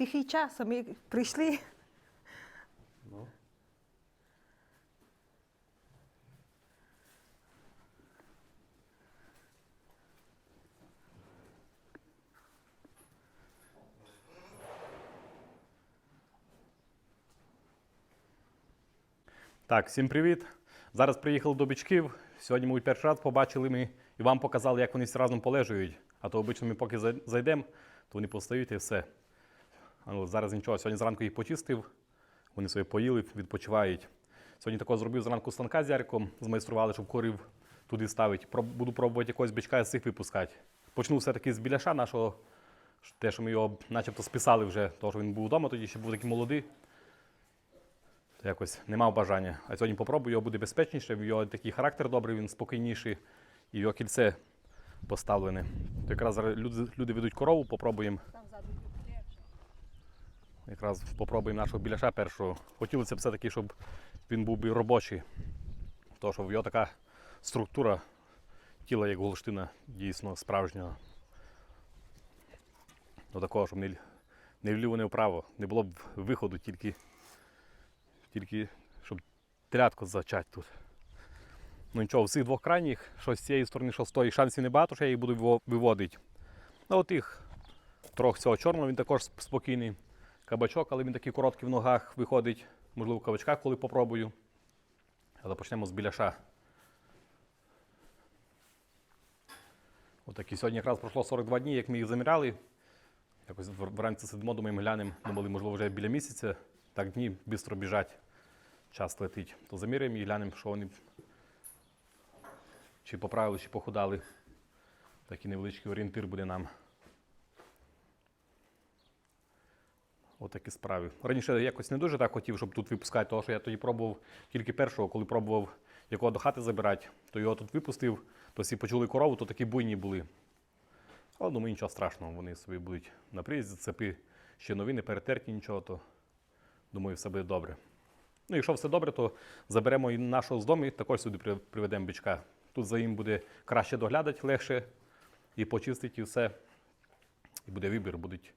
тихий час, а ми прийшли. Ну. Так, всім привіт. Зараз приїхали до бичків. Сьогодні ми перший раз побачили ми і вам показали, як вони разом полежують. А то обично ми поки зайдемо, то вони постають і все. А ну, зараз нічого. Сьогодні зранку їх почистив, вони собі поїли, відпочивають. Сьогодні також зробив зранку станка з Яриком, змайстрували, щоб корів туди ставити. Буду пробувати якогось бичка з цих випускати. Почну все-таки з біляша нашого, те, що ми його начебто списали вже, тому що він був вдома тоді, ще був такий молодий. Якось не мав бажання. А сьогодні попробую, його буде безпечніше, в його такий характер добрий, він спокійніший, і його кільце поставлене. То якраз люди, люди ведуть корову, попробуємо. Якраз попробуємо нашого біляша першого. Хотілося б все-таки, щоб він був би робочий. Тому що в його така структура тіла, як голштина, дійсно справжнього. До такого, щоб не, не вліво, не вправо. Не було б виходу, тільки, тільки щоб телятку зачати тут. Ну нічого, з цих двох крайніх, що з цієї сторони, що з тої, шансів небагато, що я їх буду виводити. Ну, от тих трьох цього чорного, він також спокійний. Кабачок, але він такий короткий в ногах виходить. Можливо, кабачка, коли попробую. Але почнемо з біляша. Отак і сьогодні якраз пройшло 42 дні, як ми їх заміряли. Якось вранці сидимо, думаємо, глянемо, думали, можливо, вже біля місяця. Так дні швидко біжать, час летить. То заміряємо і глянемо, що вони чи поправили, чи похудали. Такий невеличкий орієнтир буде нам. Отакі справи. Раніше якось не дуже так хотів, щоб тут випускати, тому що я тоді пробував тільки першого, коли пробував якого до хати забирати, то його тут випустив, то всі почули корову, то такі буйні були. Але думаю, нічого страшного, вони собі будуть на приїзді, цепи ще нові, не перетерті нічого, то думаю, все буде добре. Ну, якщо все добре, то заберемо і нашого з дому і також сюди приведемо бичка. Тут за ним буде краще доглядати, легше і почистити і все. І буде вибір, будуть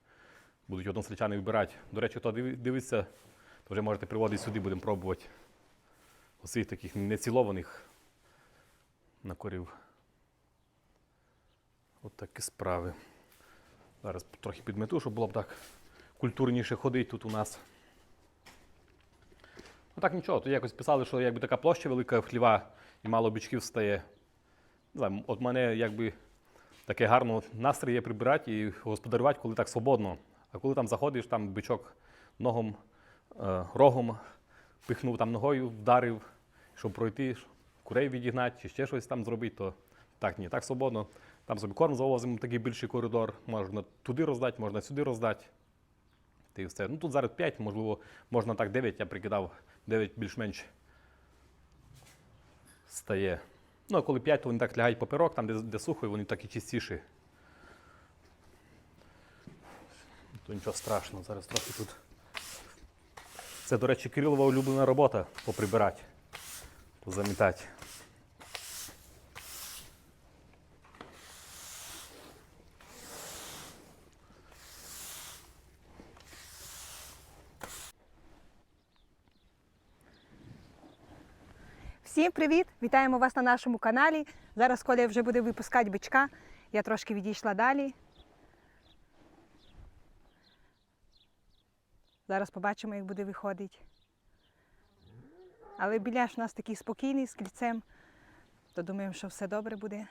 будуть односельчани вибирати. До речі, хто дивиться, то вже можете приводити сюди, будемо пробувати. Оцих таких нецілованих на корів. От такі справи. Зараз трохи підмету, щоб було б так культурніше ходити тут у нас. Ну так нічого, то якось писали, що якби така площа велика хліва і мало бичків стає. Не знаю, от мене якби таке гарно настрій є прибирати і господарювати, коли так свободно. А коли там заходиш, там бичок ногом, е, рогом пихнув там ногою, вдарив, щоб пройти, курей відігнати чи ще щось там зробити, то так ні, так свободно. Там собі корм завозимо, такий більший коридор, можна туди роздати, можна сюди роздати. І все. Ну тут зараз 5, можливо, можна так 9, я прикидав, 9 більш-менш стає. Ну, а коли 5, то вони так лягають поперок, там, де, де сухо, і вони так і чистіші. То нічого страшного, зараз трохи тут. Це, до речі, Кирилова улюблена робота поприбирати, позамітати. Всім привіт! Вітаємо вас на нашому каналі. Зараз Коля вже буде випускати бичка. Я трошки відійшла далі. Зараз побачимо, як буде виходити. Але біляш у нас такий спокійний з кільцем, то думаємо, що все добре буде.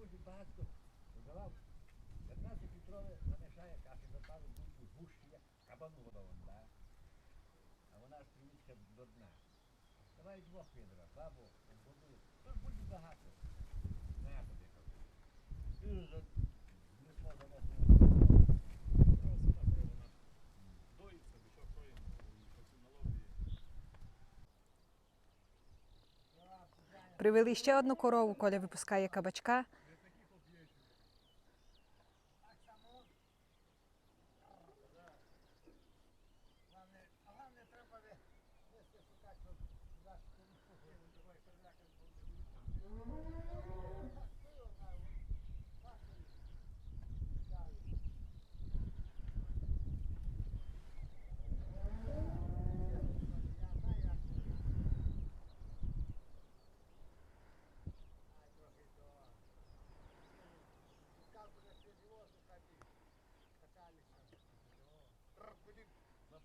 Вроді багато додавав. 15 літрове замішає каші, запали бульбу, згущує, кабану годован, да? А вона ж привічка до дна. Давай двох відра, бабу, воду. Тож буде багато. Не кажу. І вже знесло. Привели ще одну корову, Коля випускає кабачка.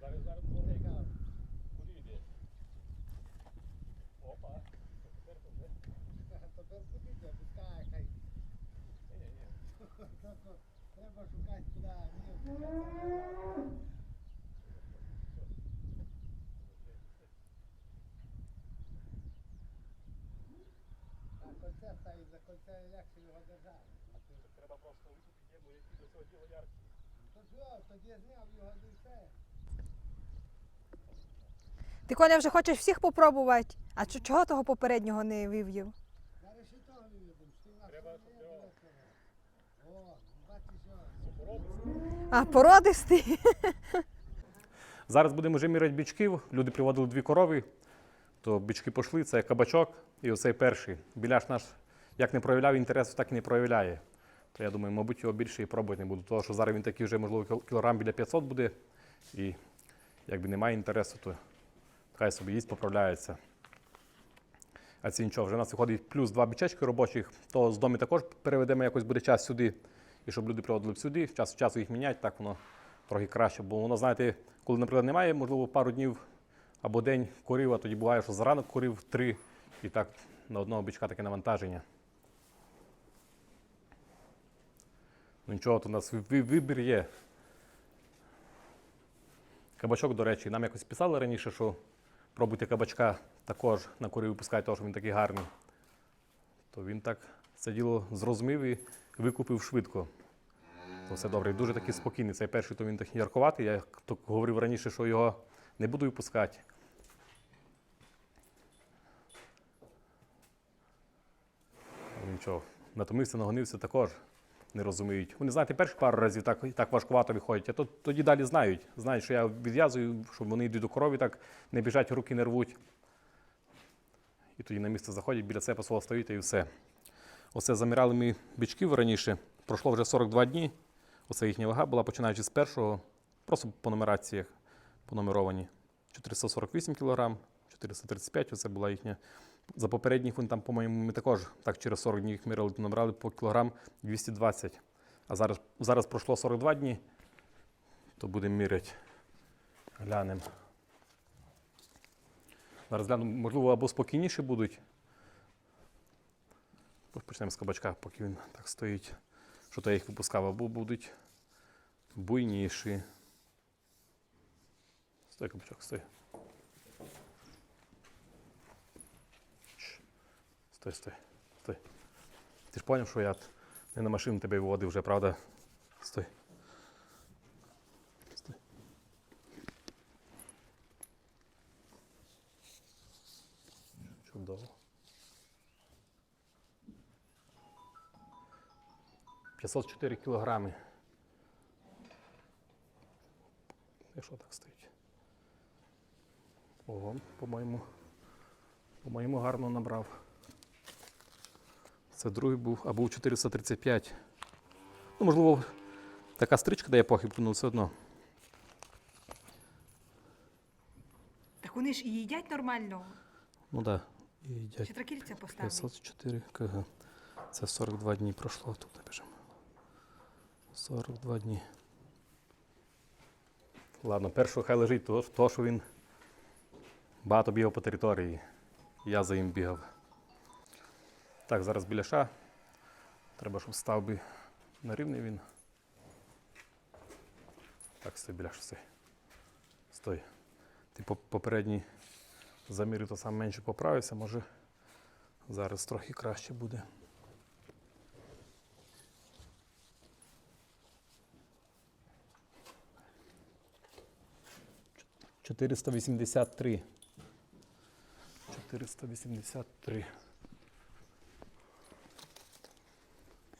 Зараз зараз чекав. куди йде? Опа. Тепер куди пускай, хай. Треба шукати куди. А кольце за кольце легше його держати. Треба просто викупити єму, які до цього діла яркі. То що, тоді зняв його і все. Ти Коля вже хочеш всіх попробувати. А чо- чого того попереднього не вивів? А, породистий. Зараз будемо вже міряти бічків. Люди приводили дві корови, то бічки пішли, це кабачок і оцей перший. Біляш наш як не проявляв інтересу, так і не проявляє. То я думаю, мабуть, його більше і пробувати не буду. Тому що зараз він такий вже, можливо, кілограм біля 500 буде. І якби немає інтересу, то хай собі їсть, поправляється. А ці нічого, вже у нас виходить плюс два бічечки робочих, то з дому також переведемо якось буде час сюди. І щоб люди приводили сюди, час від часу їх міняти, так воно трохи краще. Бо воно, знаєте, коли, наприклад, немає, можливо, пару днів або день корів, а тоді буває, що заранок корів три, і так на одного бичка таке навантаження. Ну нічого, то у нас ви- ви- вибір є. Кабачок, до речі, нам якось писали раніше, що пробуйте кабачка також на корів випускайте, тому що він такий гарний. То він так це діло зрозумів і викупив швидко. То все добре. І дуже такий спокійний. Цей перший, то він такий ярковатий. Я говорив раніше, що його не буду випускати. Нічого, натомився, нагонився також. Не розуміють. Вони, знаєте, перші пару разів так, так важкувато виходять, а то, тоді далі знають. Знають, що я відв'язую, що вони йдуть до корови, так не біжать, руки не рвуть. І тоді на місце заходять, біля себе свого стоїть і все. Оце заміряли ми бичків раніше. Пройшло вже 42 дні. Оце їхня вага була, починаючи з першого, просто по нумераціях понумеровані. 448 кг, 435 оце була їхня. За попередніх вони там, по-моєму, ми також так через 40 днів їх міряли, то набрали по кілограм 220. А зараз, зараз пройшло 42 дні, то будемо міряти. Глянемо. Зараз глянемо, можливо, або спокійніші будуть. Почнемо з кабачка, поки він так стоїть. Що то я їх випускав, або будуть буйніші. Стой, кабачок, стой. Стой, стой, стой. Ти ж зрозумів, що я не на машину тебе виводив вже, правда? Стой. Стой. Чудово. 504 кілограми. І що так стоїть? Ого, по-моєму, по-моєму, гарно набрав. Це другий був, а був 435. Ну, можливо, така стрічка дає похибку, але все одно. Так вони ж і їдять нормально. Ну так. Да. І їдять. Чи тракірця поставили? 504 кг. Це 42 дні пройшло. Тут напишемо. 42 дні. Ладно, першого хай лежить, то, то що він багато бігав по території. Я за ним бігав. Так, зараз біляша. Треба, щоб став би на рівний він. Так, стой, біляш, стой. Стой. Ти по- попередній замірю то сам менше поправився, може зараз трохи краще буде. Чотириста вісімдесят три. Чотириста вісімдесят три.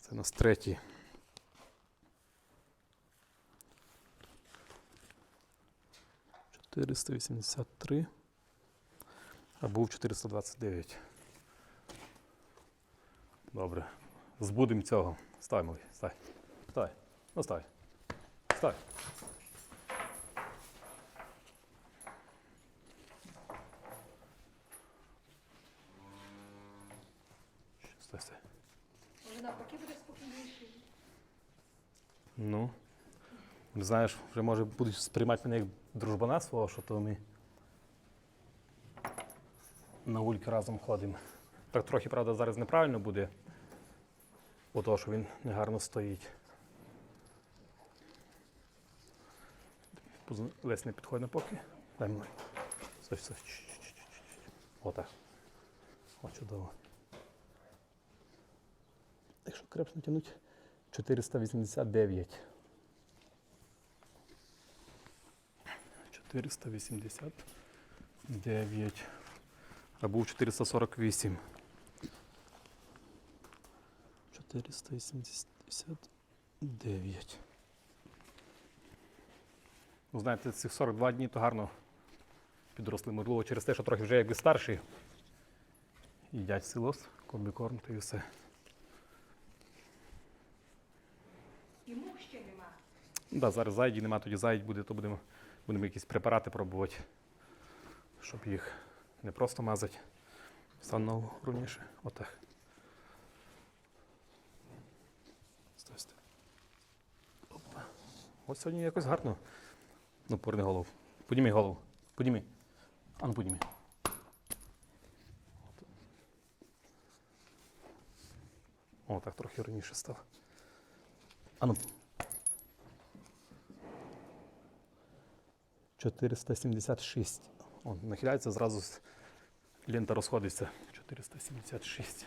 Це нас третій. Чотириста вісімдесят три. А був 429. Добре. Збудемо цього. Стай, малий, стай. Стай. Ну стай. Стай. Ще, Стай, стай. Може навпаки буде спокійніший. Ну. Знаєш, вже може будуть сприймати мене як дружбана свого, що то ми на ульки разом ходимо. Так трохи, правда, зараз неправильно буде, бо того, що він негарно стоїть. Лесь не підходить на поки. Дай мені. Чш, чш. Отак. О, чудово. Якщо крепше натягнути, 489. 489. А був 448. 489. Ну, знаєте, цих 42 дні то гарно підросли. Можливо, через те, що трохи вже якби старші. Їдять силос, комбікорм та і все. І мух ще нема. Ну, да, зараз зайді нема, тоді зайдь буде, то будемо, будемо якісь препарати пробувати, щоб їх не просто мазати. Стану ровніше. Отак. Опа. Ось сьогодні якось гарно. Ну, поверни голову. Підніми голову. Підніми. А ну підніми. О, так трохи раніше став. А ну 476. О, нахиляється, зразу лента розходиться. 476.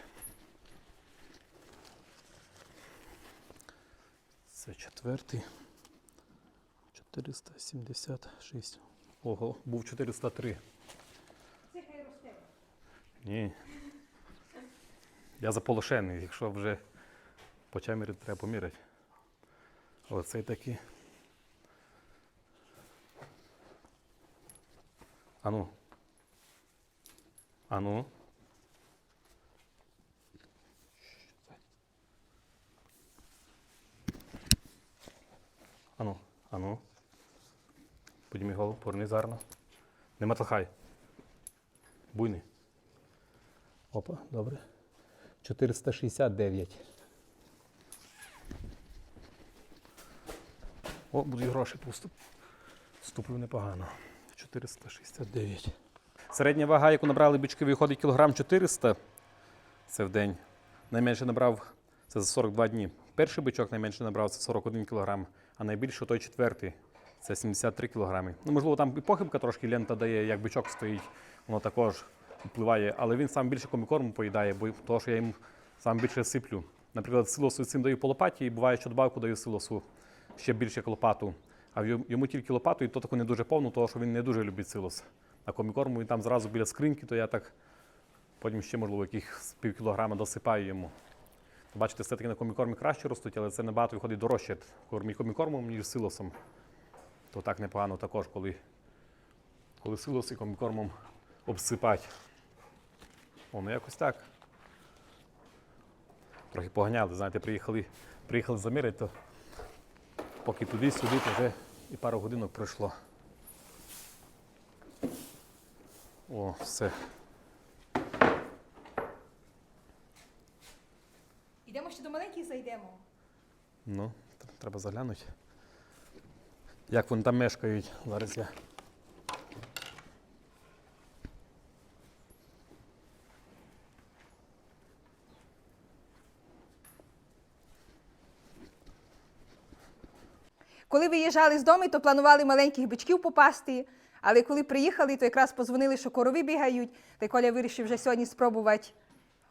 Це четвертий. 476. Ого, був 403. Це хай росте. Ні. Я заполошений, якщо вже почав міряти, треба поміряти. Оцей такий. Ану. Ану. Ану, ану. Підніми голову, поверни гарно. Не матлахай. Буйний. Опа, добре. 469. О, будуть гроші поступ. Вступив непогано. 469. Середня вага, яку набрали бички, виходить кілограм 400. Це в день. Найменше набрав це за 42 дні. Перший бичок найменше набрав це 41 кілограм, а найбільше той четвертий це 73 кілограми. Ну, можливо, там і похибка трошки лента дає, як бичок стоїть, воно також впливає, але він сам більше комікорму поїдає, бо того, що я йому сам більше сиплю. Наприклад, силосу цим даю по лопаті, і буває, що добавку даю силосу ще більше як лопату. А йому- тільки лопату, і то таку не дуже повну, тому що він не дуже любить силос. А комікорму він там зразу біля скриньки, то я так потім ще, можливо, яких пів кілограма досипаю йому. Бачите, все-таки на комікормі краще ростуть, але це набагато виходить дорожче кормі комікормом, ніж силосом. То так непогано також, коли, коли силос і комікормом обсипать. О, ну якось так. трохи поганяли. Знаєте, приїхали, приїхали заміряти, то поки туди-сюди, то вже і пару годинок пройшло. О, все. Ідемо ще до маленьких зайдемо. Ну, треба заглянути. Як вони там мешкають. Зараз я. Коли виїжджали з дому, то планували маленьких бичків попасти. Але коли приїхали, то якраз позвонили, що корови бігають. Та й Коля вирішив вже сьогодні спробувати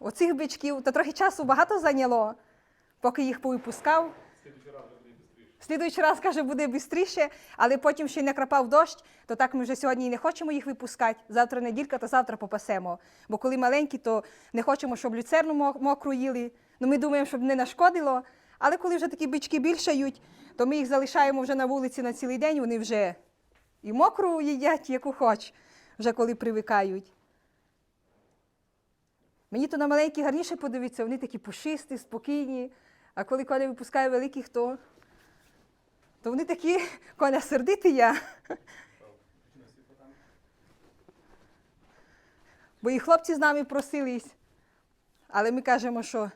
оцих бичків. Та трохи часу багато зайняло, поки їх повипускав. Слідуючий раз, каже, буде швидше, але потім ще й накрапав дощ, то так ми вже сьогодні і не хочемо їх випускати. Завтра неділька, то завтра попасемо. Бо коли маленькі, то не хочемо, щоб люцерну мокру їли. Ну, ми думаємо, щоб не нашкодило. Але коли вже такі бички більшають, то ми їх залишаємо вже на вулиці на цілий день, вони вже і мокру їдять, яку хоч, вже коли привикають. Мені то на маленькі гарніше подивитися, вони такі пушисті, спокійні. А коли Коля випускає великих, то то вони такі, Коля, сердитий я. Бо і хлопці з нами просились. Але ми кажемо, що,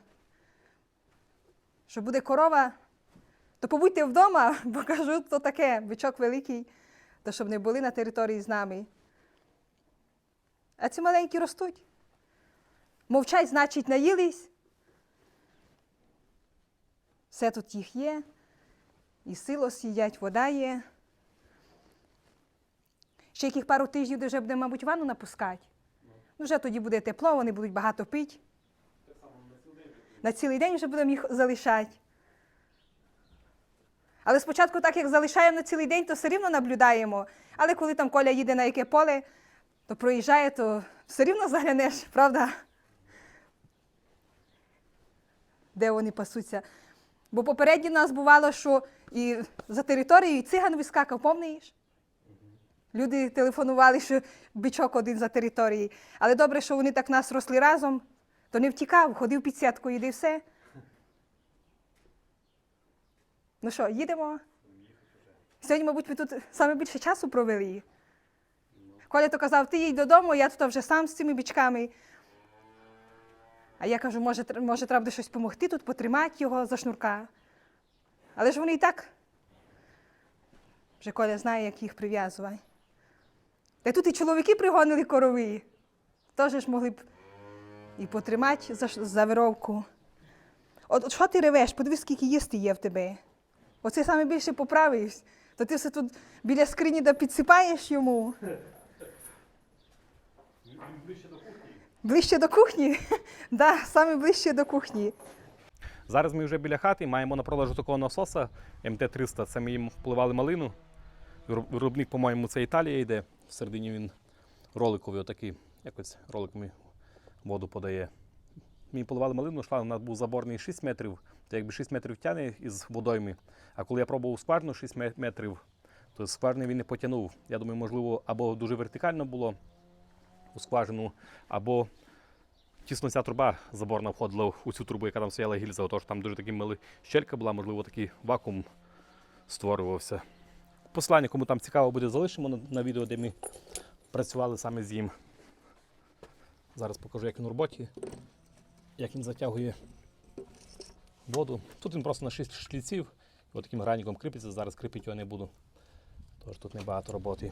що буде корова, то побудьте вдома, бо кажу, то таке, бичок великий, то щоб не були на території з нами. А ці маленькі ростуть. Мовчать, значить, наїлись. Все тут їх є. І силос їдять, вода є. Ще яких пару тижнів, вже буде, мабуть, ванну напускати. Ну, вже тоді буде тепло, вони будуть багато пити. На цілий день вже будемо їх залишати. Але спочатку, так як залишаємо на цілий день, то все рівно наблюдаємо. Але коли там Коля їде на яке поле, то проїжджає, то все рівно заглянеш, правда? Де вони пасуться. Бо попередньо нас бувало, що і за територією і циган вискакав, помниш? Люди телефонували, що бичок один за територією. Але добре, що вони так нас росли разом, то не втікав, ходив під сіткою, і все. Ну що, їдемо? Сьогодні, мабуть, ми тут саме більше часу провели. Коля то казав, ти їдь додому, я тут вже сам з цими бичками. А я кажу, може, може треба щось допомогти тут, потримати його за шнурка. Але ж вони і так. Вже Коля знає, як їх прив'язувати. Та тут і чоловіки пригонили корови. Теж ж могли б і потримати за, за вировку. От, от що ти ревеш? Подивись, скільки їсти є в тебе. Оце саме більше поправився. То ти все тут біля скрині да підсипаєш йому. Ближче до кухні? да, саме ближче до кухні. Зараз ми вже біля хати маємо на продажу такого насоса МТ-300. Це ми їм впливали малину. Виробник, по-моєму, це Італія йде. Всередині він роликовий, отакий, якось роликами воду подає. Їм поливали малину, шланг у нас був заборний 6 метрів, то якби 6 метрів тягне із водойми. А коли я пробував скважину 6 метрів, то скважини він не потягнув. Я думаю, можливо, або дуже вертикально було у скважину, або тісно ця труба заборна входила у цю трубу, яка там стояла гільза, тож там дуже такі мали щелька була, можливо, такий вакуум створювався. Посилання, кому там цікаво буде, залишимо на, відео, де ми працювали саме з ним. Зараз покажу, як він у роботі, як він затягує воду. Тут він просто на 6 шліців, і таким граніком кріпиться, зараз кріпити його не буду. Тож тут небагато роботи.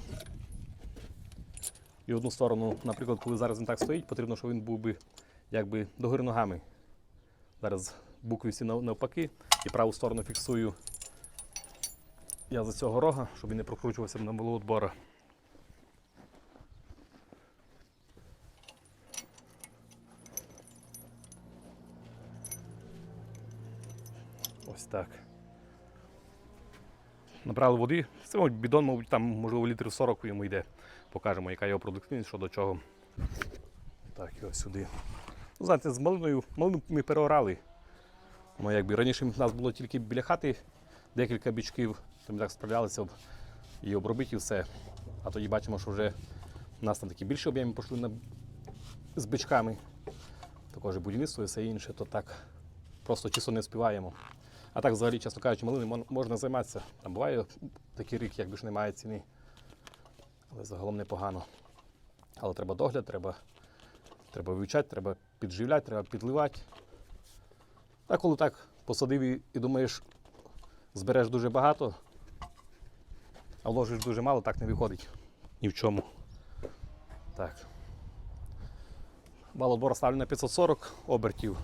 І одну сторону, наприклад, коли зараз він так стоїть, потрібно, щоб він був би якби догори ногами. Зараз букви всі навпаки і праву сторону фіксую я за цього рога, щоб він не прокручувався на молотбора. Ось так. Набрали води. Це бідон, мабуть, там, можливо, літрів 40 йому йде. Покажемо, яка його продуктивність, що до чого. Так, і сюди. Ну, знаєте, з малиною, малину ми переорали. Ну, якби раніше в нас було тільки біля хати декілька бічків, то ми так справлялися і обробити і все. А тоді бачимо, що вже у нас там такі більші об'єми пішли на... з бичками. Також будівництво і все інше, то так просто чисто не співаємо. А так, взагалі, чесно кажучи, малини можна займатися. Там буває такий рік, якби ж немає ціни. Але загалом непогано. Але треба догляд, треба, треба вивчати, треба підживляти, треба підливати. А коли так посадив і, і думаєш, збереш дуже багато, а вложиш дуже мало, так не виходить ні в чому. Так. Балобора ставлю на 540 обертів.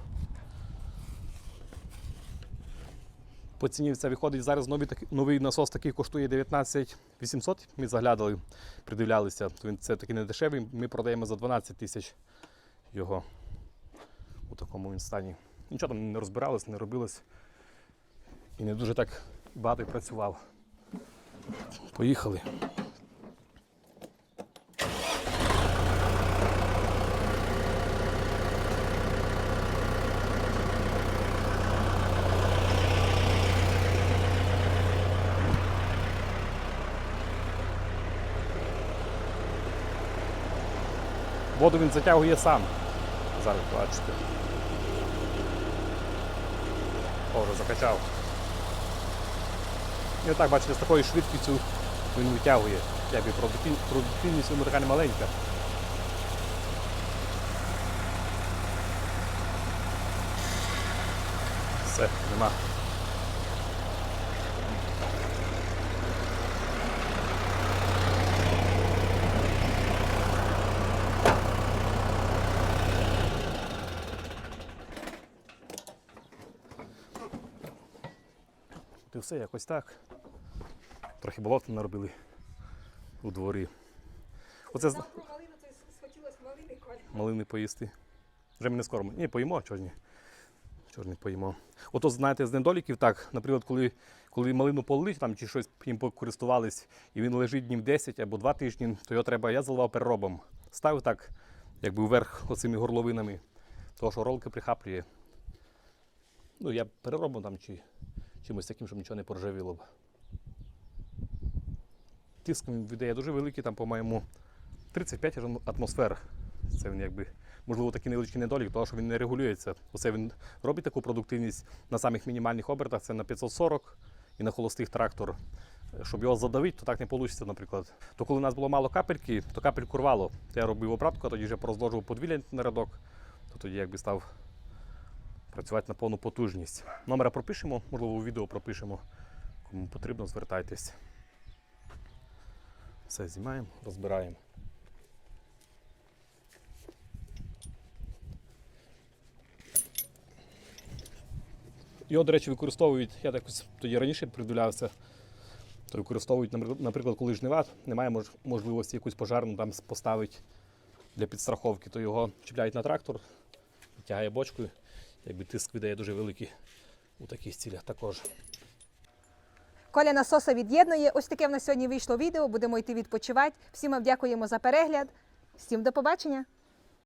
По ціні це виходить зараз новий, новий насос такий коштує 19 800. Ми заглядали, придивлялися. Він це такий не дешевий. Ми продаємо за 12 тисяч його у такому він стані. Нічого там не розбиралось, не робилось. І не дуже так багато працював. Поїхали. Воду він затягує сам. Зараз бачите. О, закачав. І отак, бачите, з такою швидкістю він витягує. Якби продуктивність, продуктивність у нього така не маленька. Все, нема. Все якось так. Трохи болота наробили у дворі. Оце з- про малину, то схотілося малини, Коля. малини поїсти. Вже ми не скоро. Ні, поїмо, чого ж ні. Чого ж не поїмо. Ото, знаєте, з недоліків так, наприклад, коли, коли малину полили там, чи щось їм покористувались, і він лежить днів 10 або 2 тижні, то його треба, я заливав переробом. Ставив так, якби вверх оцими горловинами, того що ролки прихаплює. Ну, я переробом там чи чимось таким, щоб нічого не поржавіло б. Тиск він дуже великий, там, по-моєму, 35 атмосфер. Це він якби, можливо, такий невеличкий недолік, тому що він не регулюється. Оце він робить таку продуктивність на самих мінімальних обертах, це на 540 і на холостих трактор. Щоб його задавити, то так не вийде, наприклад. То коли у нас було мало капельки, то капельку рвало. То я робив обратку, а тоді вже порозложував подвір'я на рядок, то тоді якби став працювати на повну потужність. Номера пропишемо, можливо, у відео пропишемо. Кому потрібно, звертайтесь. Все знімаємо, розбираємо. Його, до речі, використовують, я якось тоді раніше придивлявся, то використовують, наприклад, коли жнива, немає можливості якусь пожарну там поставити для підстраховки, то його чіпляють на трактор, тягає бочкою, якби тиск видає дуже великий у таких цілях також. Коля насоса від'єднує. Ось таке в нас сьогодні вийшло відео. Будемо йти відпочивати. Всім вам дякуємо за перегляд. Всім до побачення!